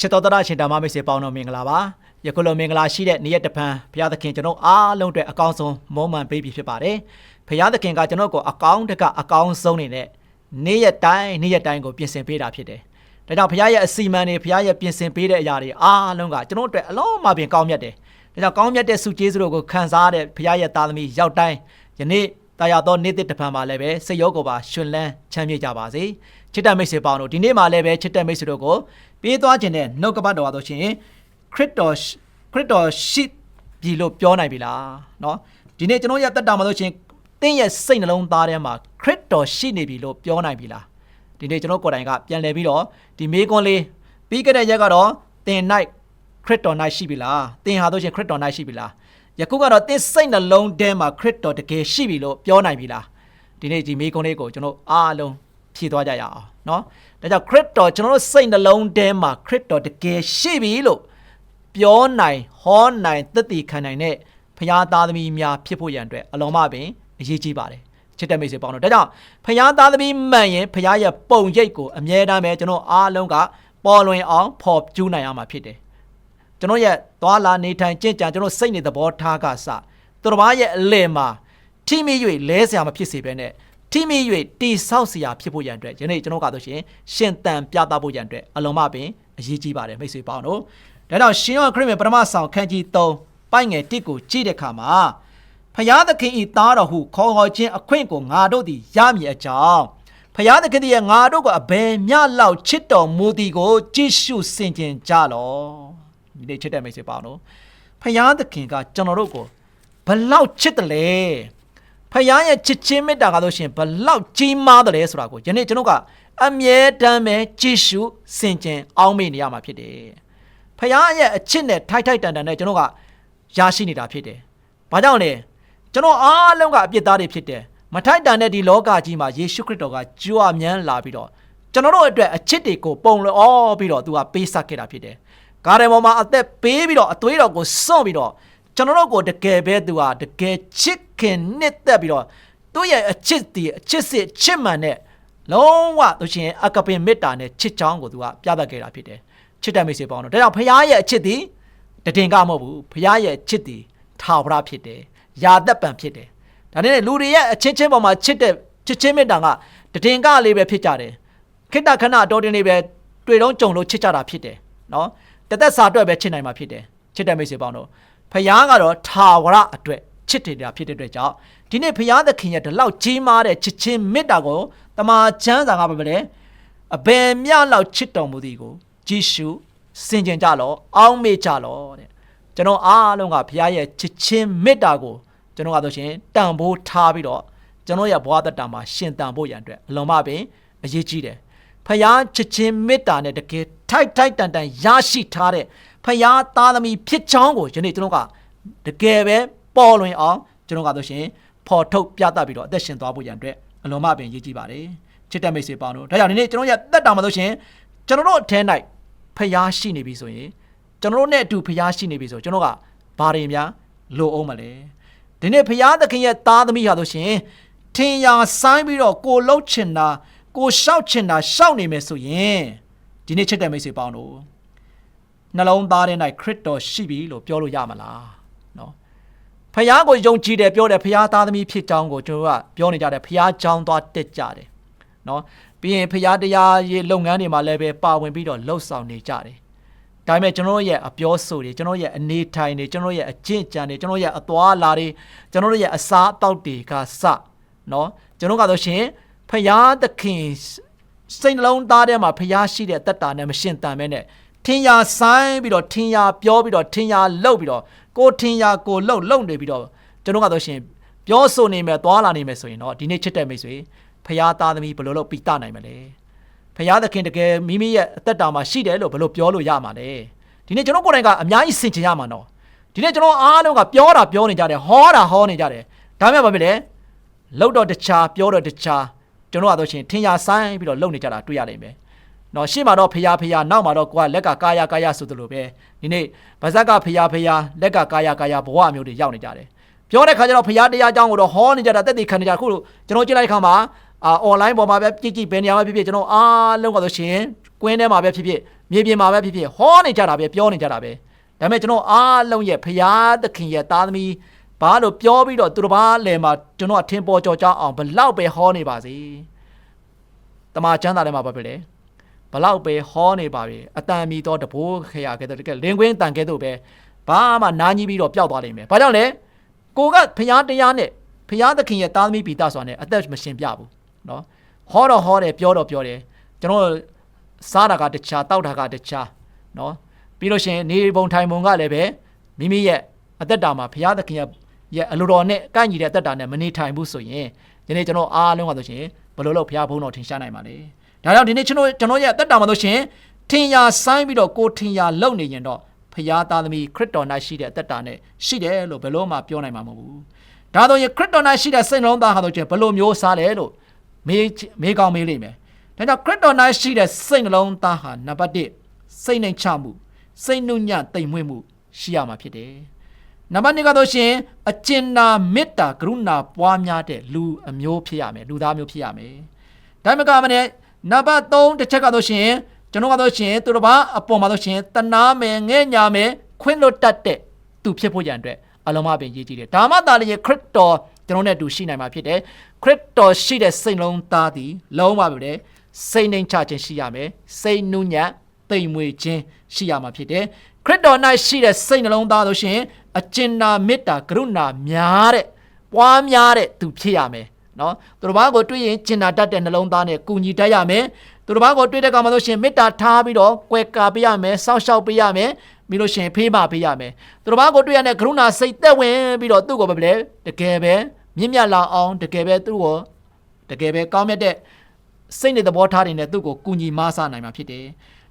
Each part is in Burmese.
ချစ်တော်တရရှင်ဓမ္မမိတ်ဆွေပေါင်းတော်မင်္ဂလာပါယခုလိုမင်္ဂလာရှိတဲ့နေ့ရက်တစ်ပံဘုရားသခင်ကျွန်တော်အားလုံးအတွက်အကောင်းဆုံးမွမ်းမံပေးပြီးဖြစ်ပါတယ်ဘုရားသခင်ကကျွန်တော်ကိုအကောင်းတကအကောင်းဆုံးနေနဲ့နေ့ရက်တိုင်းနေ့ရက်တိုင်းကိုပြင်ဆင်ပေးတာဖြစ်တယ်ဒါကြောင့်ဘုရားရဲ့အစီအမံတွေဘုရားရဲ့ပြင်ဆင်ပေးတဲ့အရာတွေအားလုံးကကျွန်တော်အတွက်အလုံးမပင်ကောင်းမြတ်တယ်ဒါကြောင့်ကောင်းမြတ်တဲ့စုကျေးဇူးတော်ကိုခံစားရတဲ့ဘုရားရဲ့သားသမီးရောက်တိုင်းယနေ့ တာယာတော်နေ့တစ်တစ်ပံမှာလည်းပဲစိတ်ရောကိုယ်ပါရှင်လန်းချမ်းမြေ့ကြပါစေချစ်တဲ့မိတ်ဆွေပေါင်းတို့ဒီနေ့မှာလည်းပဲချစ်တဲ့မိတ်ဆွေတို့ကိုပေးသွားခြင်းနဲ့နှုတ်ကပတ်တော်ပါဆိုရှင်ခရစ်တော်ခရစ်တော်ရှိပြီလို့ပြောနိုင်ပြီလားเนาะဒီနေ့ကျွန်တော်ရတက်တာမှာဆိုရှင်တင်းရဲ့စိတ်နှလုံးသားထဲမှာခရစ်တော်ရှိနေပြီလို့ပြောနိုင်ပြီလားဒီနေ့ကျွန်တော်ကိုယ်တိုင်ကပြန်လည်ပြီးတော့ဒီမေးခွန်းလေးပြီးခဲ့တဲ့ရက်ကတော့တင် night ခရစ်တော် night ရှိပြီလားတင်ဟာဆိုရှင်ခရစ်တော် night ရှိပြီလား ယခုကတော့တင်းစိတ်နှလုံးထဲမှာခရစ်တော်တကယ်ရှိပြီလို့ပြောနိုင်ပြီလားဒီနေ့ဒီမေးခွန်းလေးကိုကျွန်တော်အားလုံးဖြေသွားကြရအောင်เนาะဒါကြောင့်ခရစ်တော်ကျွန်တော်တို့စိတ်နှလုံးထဲမှာခရစ်တော်တကယ်ရှိပြီလို့ပြောနိုင်ဟောနိုင်သက်တည်ခံနိုင်တဲ့ဖခင်သားသမီးများဖြစ်ဖို့ရန်အတွက်အလုံးမပင်အရေးကြီးပါတယ်ချစ်တဲ့မိတ်ဆွေပေါင်းတို့ဒါကြောင့်ဖခင်သားသမီးမှန်ရင်ဖခင်ရဲ့ပုံရိပ်ကိုအမြဲတမ်းပဲကျွန်တော်အားလုံးကပေါ်လွင်အောင်ဖော်ကျူးနိုင်ရမှာဖြစ်တယ် ကျွန်တော်ရဲ့သွာလာနေထိုင်ကြင်ကြံကျွန်တော်စိတ်နေသဘောထားကစသူတစ်ပါးရဲ့အလယ်မှာထိမိ၍လဲစရာမဖြစ်စေဘဲနဲ့ထိမိ၍တိဆောက်စရာဖြစ်ဖို့ရန်အတွက်ယနေ့ကျွန်တော်ကတော့ရှင်ရှင်တန်ပြသဖို့ရန်အတွက်အလုံးမပင်အရေးကြီးပါတယ်မိတ်ဆွေပေါင်းတို့ဒါကြောင့်ရှင်ယောခရစ်မြတ်ပထမဆောင်ခန်းကြီး3ပိုက်ငယ်1ကိုကြည့်တဲ့အခါမှာဖျားသခင်ဤသားတော်ဟုခေါ်ခေါ်ခြင်းအခွင့်ကိုငါတို့သည်ရမည်အကြောင်းဖျားသခင်ရဲ့ငါတို့ကိုအဘယ်မျှလောက်ချစ်တော်မူသည်ကို ကြည့်ရှုဆင်ခြင်ကြလော ဒီနေ့ချစ်တဲ့မိတ်ဆွေပေါင်းတို့ဖျားသခင်ကကျွန်တော်တို့ကိုဘလောက်ချစ်တယ်လဲဖခင်ရဲ့ချစ်ချင်းမေတ္တာကားလို့ရှရင်ဘလောက်ကြီးမားတယ်လဲဆိုတာကိုယနေ့ကျွန်တော်ကအမြဲတမ်းပဲကြည့်ရှုစင်ကြင်အောင်းမေ့နေရမှာဖြစ်တယ်ဖခင်ရဲ့အချစ်နဲ့ထိုက်ထိုက်တန်တန်နဲ့ကျွန်တော်ကရရှိနေတာဖြစ်တယ်ဘာကြောင့်လဲကျွန်တော်အားလုံးကအပြစ်သားတွေဖြစ်တယ်မထိုက်တန်တဲ့ဒီလောကကြီးမှာယေရှုခရစ်တော်ကကြွားမြန်းလာပြီးတော့ကျွန်တော်တို့အတွက်အချစ်တွေကိုပုံလောပြီးတော့သူကပေးဆက်ခဲ့တာဖြစ်တယ် ကားရမောမှာအသက်ပေးပြီးတော့အသွေးတော်ကိုစွန့်ပြီးတော့ကျွန်တော်တို့ကိုတကယ်ပဲသူဟာတကယ်ချစ်ခင်နှစ်သက်ပြီးတော့သူ့ရဲ့အချစ်တည်အချစ်စစ်ချစ်မှန်တဲ့လုံးဝသူရှင်အကပင်မေတ္တာနဲ့ချစ်ချောင်းကိုသူကပြသခဲ့တာဖြစ်တယ်ချစ်တဲ့မိတ်ဆွေပေါင်းတို့ဒါကြောင့်ဖခင်ရဲ့အချစ်တည်တည်ကမဟုတ်ဘူးဖခင်ရဲ့ချစ်တည်ထာဝရဖြစ်တယ်ယာသက်ပံဖြစ်တယ်ဒါနဲ့လူတွေရဲ့အချင်းချင်းပေါ်မှာချစ်တဲ့ချစ်ချင်းမေတ္တာကတည်ကလေးပဲဖြစ်ကြတယ်ခိတ္တခဏအတော်တင်လေးပဲတွေ့တော့ကြုံလို့ချစ်ကြတာဖြစ်တယ် နော်တသက်စာအတွက်ပဲချစ်နိုင်မှာဖြစ်တယ်ချစ်တဲ့မိတ်ဆွေပေါင်းတို့ဖယားကတော့ထာဝရအတွက်ချစ်တယ်တာဖြစ်တဲ့အတွက်ကြောင့်ဒီနေ့ဖယားသခင်ရဲ့ဒီလောက်ကြီးမားတဲ့ချစ်ချင်းမေတ္တာကိုတမန်ကျမ်းစာကပဲလေအဘယ်မျှလောက်ချစ်တော်မူသည်ကိုကြည့်ရှုစင်ကြင်ကြလောအောင်းမေ့ကြလောတဲ့ကျွန်တော်အားလုံးကဖယားရဲ့ချစ်ချင်းမေတ္တာကိုကျွန်တော်ကဆိုရှင်တန်ဖိုးထားပြီးတော့ကျွန်တော်ရဲ့ဘဝတတမှာရှင်တန်ဖို့ရန်အတွက်အလုံးမပင်အရေးကြီးတယ်ဖယားချစ်ချင်းမေတ္တာနဲ့တကယ် ထိုက်ထိုက်တန်တန်ရရှိထားတဲ့ဖယားသားသမီးဖြစ်ချောင်းကိုယနေ့ကျွန်တော်ကတကယ်ပဲပေါ်လွင်အောင်ကျွန်တော်ကဆိုရှင်ဖော်ထုတ်ပြသပြီးတော့အသက်ရှင်သွားဖို့ရန်အတွက်အလုံးမပင်ရည်ကြည်ပါတယ်ချစ်တဲ့မိတ်ဆွေပေါင်းတို့ဒါကြောင့်ဒီနေ့ကျွန်တော်ရဲ့တက်တာမှာဆိုရှင်ကျွန်တော်တို့အထဲ၌ဖယားရှိနေပြီဆိုရင်ကျွန်တော်တို့နဲ့အတူဖယားရှိနေပြီဆိုကျွန်တော်ကဘာတွေများလိုအောင်မလဲဒီနေ့ဖယားသခင်ရဲ့သားသမီးဟာဆိုရှင်ထင်ရာဆိုင်ပြီးတော့ကိုလှုပ်ချင်တာကိုရှောက်ချင်တာရှောက်နေမယ်ဆိုရင် ဒီနေ့ချစ်တဲ့မိတ်ဆွေပေါင်းတို့နှလုံးသားထဲ၌ခရစ်တော်ရှိပြီလို့ပြောလို့ရမလားနော်ဖခင်ကိုယုံကြည်တယ်ပြောတယ်ဖခင်သားသမီးဖြစ်ကြောင်းကိုကျွန်တော်ကပြောနေကြတယ်ဖခင်ကြောင်းသွားတက်ကြတယ်နော်ပြီးရင်ဖခင်တရားရေးလုပ်ငန်းတွေမှာလည်းပဲပါဝင်ပြီးတော့လှုပ်ဆောင်နေကြတယ်ဒါပေမဲ့ကျွန်တော်ရဲ့အပြောဆိုတွေကျွန်တော်ရဲ့အနေထိုင်တွေကျွန်တော်ရဲ့အကျင့်ကြံတွေကျွန်တော်ရဲ့အသွားအလာတွေကျွန်တော်ရဲ့အစားအသောက်တွေကစနော်ကျွန်တော်ကတော့ရှင်ဖခင်သခင် စိတ်နှလုံးသားထဲမှာဖျားရှိတဲ့တက်တာနဲ့မရှင်တန်မဲနဲ့ထင်ရာဆိုင်ပြီးတော့ထင်ရာပြောပြီးတော့ထင်ရာလှုပ်ပြီးတော့ကိုထင်ရာကိုလှုပ်လှုပ်နေပြီးတော့ကျွန်တော်ကတော့ရှင်ပြောဆိုနေမယ်သွားလာနေမယ်ဆိုရင်တော့ဒီနေ့ချစ်တဲ့မိတ်ဆွေဖျားသားသမီးဘယ်လိုလုပ်ပြီးတနိုင်မလဲဖျားသခင်တကယ်မိမိရဲ့အသက်တာမှာရှိတယ်လို့ဘယ်လိုပြောလို့ရမှာလဲဒီနေ့ကျွန်တော်ကိုယ်တိုင်ကအများကြီးဆင်ခြင်ရမှာနော်ဒီနေ့ကျွန်တော်အားလုံးကပြောတာပြောနေကြတယ်ဟောတာဟောနေကြတယ်ဒါမှမဟုတ်ဘာဖြစ်လဲလှုပ်တော့တခြားပြောတော့တခြား ကျွန်တော်ကတော့ရှင်ထင်ရဆိုင်ပြီးတော့လုံနေကြတာတွေ့ရနိုင်မယ်။နော်ရှေ့မှာတော့ဖျားဖျားနောက်မှာတော့ကိုကလက်ကကာယကာယဆိုသလိုပဲဒီနေ့ဗဇက်ကဖျားဖျားလက်ကကာယကာယဘဝမျိုးတွေရောက်နေကြတယ်။ပြောတဲ့ခါကျတော့ဖျားတရားအကြောင်းကိုတော့ဟောနေကြတာတက်တည်ခံနေကြခုကျွန်တော်ကြည့်လိုက်ခါမှာအာ online ပေါ်မှာပဲကြည့်ကြည့်ဘယ်နေရာမှာဖြစ်ဖြစ်ကျွန်တော်အားလုံးကတော့ရှင်ကွင်းထဲမှာပဲဖြစ်ဖြစ်မြေပြင်မှာပဲဖြစ်ဖြစ်ဟောနေကြတာပဲပြောနေကြတာပဲဒါပေမဲ့ကျွန်တော်အားလုံးရဲ့ဖရာသခင်ရဲ့သားသမီး ဘာလို့ပြောပြီးတော့သူတစ်ပါးလယ်မှာကျွန်တော်အထင်ပေါ်ကြော်ကြအောင်ဘလောက်ပဲဟောနေပါစေတမန်ကျမ်းစာထဲမှာဘာဖြစ်လဲဘလောက်ပဲဟောနေပါပြီအတန်မီတော့တဘိုးခရကဲတဲ့ကဲလင်းကွင်းတန်ကဲတို့ပဲဘာမှနားကြီးပြီးတော့ပျောက်သွားလိမ့်မယ်ဘာကြောင့်လဲကိုကဖရာတရားနဲ့ဖရာသခင်ရဲ့သားသမီးပိသားဆိုတာနဲ့အသက်မရှင်ပြဘူးเนาะဟောတော့ဟောတယ်ပြောတော့ပြောတယ်ကျွန်တော်စားတာကတခြားတောက်တာကတခြားเนาะပြီးလို့ရှိရင်နေပုံထိုင်ပုံကလည်းပဲမိမိရဲ့အသက်တာမှာဘုရားသခင်ရဲ့ ရဲ့အလိုတော်နဲ့ကိုက်ညီတဲ့အသက်တာနဲ့မနေထိုင်ဘူးဆိုရင်ဒီနေ့ကျွန်တော်အားလုံးကဆိုရှင်ဘယ်လိုလုပ်ဘုရားဘုန်းတော်ထင်ရှားနိုင်ပါလဲဒါကြောင့်ဒီနေ့ကျွန်တော်ကျွန်တော်ရဲ့အသက်တာမှာဆိုရှင်ထင်ရဆိုင်ပြီးတော့ကိုထင်ရလုံနေရင်တော့ဖရာသားသမီးခရစ်တော်၌ရှိတဲ့အသက်တာနဲ့ရှိတယ်လို့ဘယ်လို့မှပြောနိုင်မှာမဟုတ်ဘူးဒါဆိုရင်ခရစ်တော်၌ရှိတဲ့စိတ်နှလုံးသားဟာဆိုရင်ဘယ်လိုမျိုးစားလဲလို့မေးမေးကောင်းမေးလိမ့်မယ်ဒါကြောင့်ခရစ်တော်၌ရှိတဲ့စိတ်နှလုံးသားဟာနံပါတ်1စိတ်နှိမ်ချမှုစိတ်နှုညံ့တိမ်မွေ့မှုရှိရမှာဖြစ်တယ်။ နံပါတ်2ကတော့ရှင်အကျဉ်းနာမေတ္တာကရုဏာပွားများတဲ့လူအမျိုးဖြစ်ရမယ်လူသားမျိုးဖြစ်ရမယ်။ဒါမှမကမနဲ့နံပါတ်3တစ်ချက်ကတော့ရှင်ကျွန်တော်ကတော့ရှင်သူတစ်ပါးအပေါ်မှာတော့ရှင်တနာမယ်ငဲ့ညာမယ်ခွင့်လွတ်တတ်တဲ့သူဖြစ်ဖို့ရန်အတွက်အလုံးမပင်ရေးကြည့်တယ်။ဒါမှသာလေခရစ်တော်ကျွန်တော်နဲ့အတူရှိနိုင်မှာဖြစ်တယ်။ခရစ်တော်ရှိတဲ့စိတ်လုံးသားသည်လုံးပါပဲလေစိတ်နှိမ်ချခြင်းရှိရမယ်။စိတ်နုညံ့တိမ်မွေခြင်းရှိရမှာဖြစ်တယ် ခရစ်တော်၌ရှိတဲ့စိတ်နှလုံးသားဆိုရှင်အကျဉ်းနာမေတ္တာကရုဏာများတဲ့ပွားများတဲ့သူဖြစ်ရမယ်နော်သူတစ်ပါးကိုတွေ့ရင်ကျင်နာတတ်တဲ့နှလုံးသားနဲ့ကုညီတတ်ရမယ်သူတစ်ပါးကိုတွေ့တဲ့ကောင်မှဆိုရှင်မေတ္တာထားပြီးတော့ကွယ်ကာပေးရမယ်စောင့်ရှောက်ပေးရမယ်ပြီးလို့ရှင်ဖေးမပေးရမယ်သူတစ်ပါးကိုတွေ့ရတဲ့ကရုဏာစိတ်သက်ဝင်ပြီးတော့သူ့ကိုပဲလေတကယ်ပဲမြင့်မြတ်လာအောင်တကယ်ပဲသူ့ကိုတကယ်ပဲကောင်းမြတ်တဲ့စိတ်နဲ့သဘောထားနေတဲ့သူ့ကိုကုညီမဆနိုင်မှာဖြစ်တယ်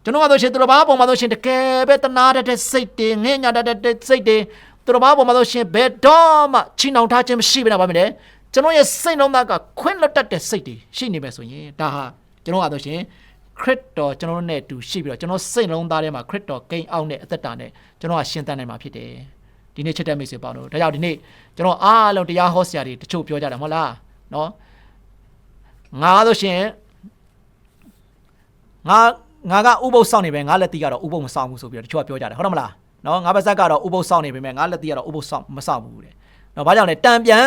ကျွန်တော်ကဆိုရှင်သူတော်ဘာပုံမှာဆိုရှင်တကယ်ပဲတနာတတ်တဲ့စိတ်တွေငဲ့ညာတတ်တဲ့စိတ်တွေသူတော်ဘာပုံမှာဆိုရှင်ဘယ်တော့မှချီနှောင်ထားခြင်းမရှိဘဲနဲ့ပါမယ်လေကျွန်တော်ရဲ့စိတ်နှလုံးသားကခွင့်လွတ်တတ်တဲ့စိတ်တွေရှိနေမယ်ဆိုရင်ဒါဟာကျွန်တော်ကဆိုရှင်ခရစ်တော်ကျွန်တော်နဲ့အတူရှိပြီးတော့ကျွန်တော်စိတ်နှလုံးသားထဲမှာခရစ်တော်ကိန်းအောင်တဲ့အသက်တာနဲ့ကျွန်တော်ကရှင်းတတ်နိုင်မှာဖြစ်တယ်ဒီနေ့ချက်တဲ့မိတ်ဆွေပေါင်းတို့ဒါကြောင့်ဒီနေ့ကျွန်တော်အားလုံးတရားဟောဆရာတွေတချို့ပြောကြတယ်မဟုတ်လားနော်ငါဆိုရှင်ငါ ငါကဥပုပ်စောင့်နေပဲငါလက်တီကတော့ဥပုပ်မစောင့်ဘူးဆိုပြီးတော့တချို့ကပြောကြတယ်ဟုတ်တယ်မလားနော်ငါပါဇက်ကတော့ဥပုပ်စောင့်နေပေမဲ့ငါလက်တီကတော့ဥပုပ်စောင့်မစောင့်ဘူးတဲ့နော်ဘာကြောင့်လဲတံပြန်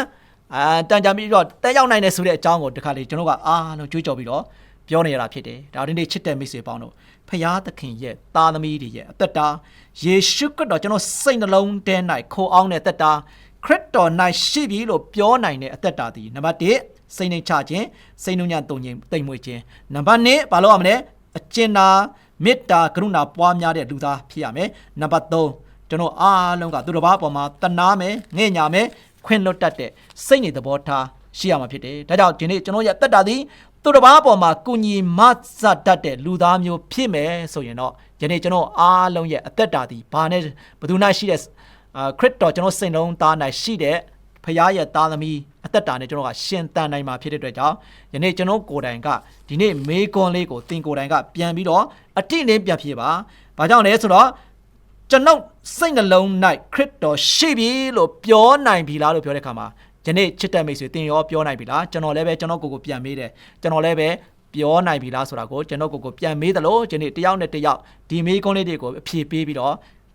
အာတန်ကြပြီးတော့တက်ရောက်နိုင်တယ်ဆိုတဲ့အကြောင်းကိုတခါလေကျွန်တော်ကအားလုံးကြွေးကြော်ပြီးတော့ပြောနေရတာဖြစ်တယ်ဒါဒီနေ့ချစ်တဲ့မိတ်ဆွေပေါင်းတို့ဖရာသခင်ရဲ့သားသမီးတွေရဲ့အသက်တာယေရှုခရစ်တော်ကျွန်တော်စိတ်နှလုံးထဲ၌ခိုးအောင်တဲ့အသက်တာခရစ်တော်၌ရှိပြီလို့ပြောနိုင်တဲ့အသက်တာဒီနံပါတ်1စိတ်နှိမ်ချခြင်းစိတ်နှုံညံ့တုံငင်တိမ်မွေ့ခြင်းနံပါတ်2ဘာလို့ရမလဲ အကျဉ်းနာမေတ္တာကရုဏာပွားများတဲ့လူသားဖြစ်ရမယ်နံပါတ်3ကျွန်တော်အားလုံးကသူတစ်ပါးအပေါ်မှာတနာမယ်ငဲ့ညာမယ်ခွင့်လွတ်တတ်တဲ့စိတ်နေသဘောထားရှိရမှာဖြစ်တယ်ဒါကြောင့်ဒီနေ့ကျွန်တော်ရဲ့တက်တာသည်သူတစ်ပါးအပေါ်မှာကုညီမဆတတ်တဲ့လူသားမျိုးဖြစ်မယ်ဆိုရင်တော့ယနေ့ကျွန်တော်အားလုံးရဲ့အသက်တာသည်ဘာနဲ့ဘယ်သူ၌ရှိတဲ့အာခရစ်တော်ကျွန်တော်စိတ်လုံးသား၌ရှိတဲ့ ဖခင်ရဲ့သားသမီးအသက်တာနဲ့ကျွန်တော်ကရှင်တန်နိုင်မှာဖြစ်တဲ့အတွက်ကြောင့်ယနေ့ကျွန်တော်ကိုယ်တိုင်ကဒီနေ့မေးခွန်းလေးကိုသင်ကိုယ်တိုင်ကပြန်ပြီးတော့အတိအလင်းပြန်ဖြေပါ။ဘာကြောင့်လဲဆိုတော့ကျွန်ုပ်စိတ်နှလုံး၌ခရစ်တော်ရှိပြီလို့ပြောနိုင်ပြီလားလို့ပြောတဲ့အခါမှာယနေ့ချစ်တဲ့မိတ်ဆွေသင်ရောပြောနိုင်ပြီလားကျွန်တော်လည်းပဲကျွန်တော်ကိုယ်ကိုပြန်မေးတယ်ကျွန်တော်လည်းပဲပြောနိုင်ပြီလားဆိုတာကိုကျွန်တော်ကိုယ်ကိုပြန်မေးတယ်လို့ယနေ့တယောက်နဲ့တယောက်ဒီမေးခွန်းလေးတွေကိုအဖြေပေးပြီးတော့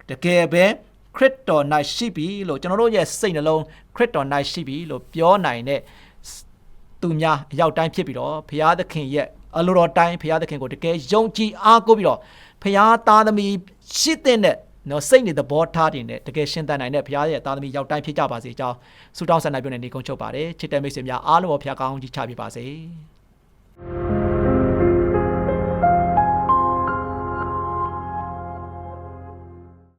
တကယ်ပဲ ခရစ်တော်၌ရှိပြီလို့ကျွန်တော်တို့ရဲ့စိတ်နှလုံးခရစ်တော်၌ရှိပြီလို့ပြောနိုင်တဲ့သူများအရောက်တိုင်းဖြစ်ပြီးတော့ဘုရားသခင်ရဲ့အလိုတော်တိုင်းဘုရားသခင်ကိုတကယ်ယုံကြည်အားကိုးပြီးတော့ဘုရားသားသမီးရှိတဲ့နော်စိတ်နေသဘောထားတင်တဲ့တကယ်ရှင်းတန်နိုင်တဲ့ဘုရားရဲ့သားသမီးရောက်တိုင်းဖြစ်ကြပါစေအကြောင်းဆုတောင်းဆန္ဒပြုနေနေကုန်းချုပ်ပါတယ်ချစ်တဲ့မိတ်ဆွေများအားလုံးကိုဘုရားကောင်းကြီးချပေးပါစေ။